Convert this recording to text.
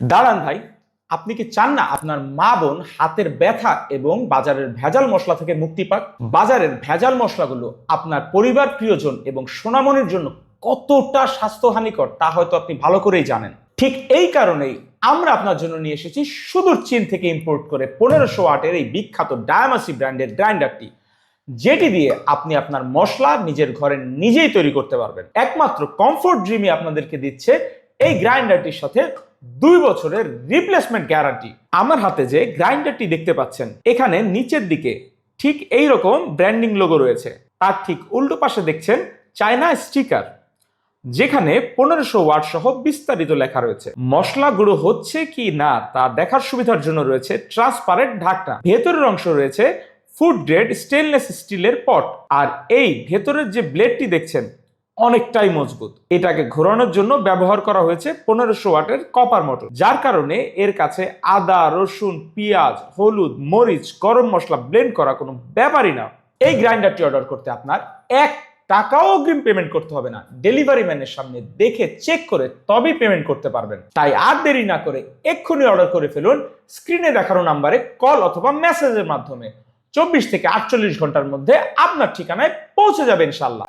দাঁড়ান ভাই, আপনি কি চান না আপনার মা বোন হাতের ব্যথা এবং বাজারের ভেজাল মশলা থেকে মুক্তি পাক? বাজারের ভেজাল মশলাগুলো আপনার পরিবার প্রিয়জন এবং সোনামনির জন্য কতটা স্বাস্থ্যহানিকর তা হয়তো আপনি ভালো করেই জানেন। ঠিক এই কারণেই আমরা আপনার জন্য নিয়ে এসেছি সুদূর চীন থেকে ইম্পোর্ট করে পনেরোশো আটের এই বিখ্যাত ডায়ামাসি ব্র্যান্ডের গ্রাইন্ডারটি যেটি দিয়ে আপনি আপনার মশলা নিজের ঘরে নিজেই তৈরি করতে পারবেন। একমাত্র কমফোর্ট ড্রিমই আপনাদেরকে দিচ্ছে এই গ্রাইন্ডারটির সাথে দুই বছরের রিপ্লেসমেন্ট গ্যারান্টি আমার হাতে যে গ্রাইন্ডারটি দেখতে পাচ্ছেন, এখানে নিচের দিকে ঠিক এই রকম ব্র্যান্ডিং লোগো রয়েছে। তার ঠিক উল্টো পাশে দেখছেন চায়না স্টিকার যেখানে পনেরোশো ওয়াট সহ বিস্তারিত লেখা রয়েছে। মশলা গুঁড়ো হচ্ছে কি না তা দেখার সুবিধার জন্য রয়েছে ট্রান্সপারেন্ট ঢাকনা। ভেতরের অংশ রয়েছে ফুড গ্রেড স্টেনলেস স্টিলের পট আর এই ভেতরের যে ব্লেডটি দেখছেন অনেকটাই মজবুত। এটাকে ঘোরানোর জন্য ব্যবহার করা হয়েছে পনেরোশো ওয়াটের কপার মোটর। যার কারণে এর কাছে আদা, রসুন, পেঁয়াজ, হলুদ, মরিচ, গরম মশলা ব্লেন্ড করা কোনো ব্যাপারই না। এই গ্রাইন্ডারটি অর্ডার করতে আপনার এক টাকাও অগ্রিম পেমেন্ট করতে হবে না। ডেলিভারি ম্যানের সামনে দেখে চেক করে তবেই পেমেন্ট করতে পারবেন। তাই আর দেরি না করে এক্ষুনি অর্ডার করে ফেলুন। স্ক্রিনে দেখানো নাম্বারে কল অথবা মেসেজের মাধ্যমে। চব্বিশ থেকে আটচল্লিশ ঘণ্টার মধ্যে আপনার ঠিকানায় পৌঁছে যাবে ইনশাল্লাহ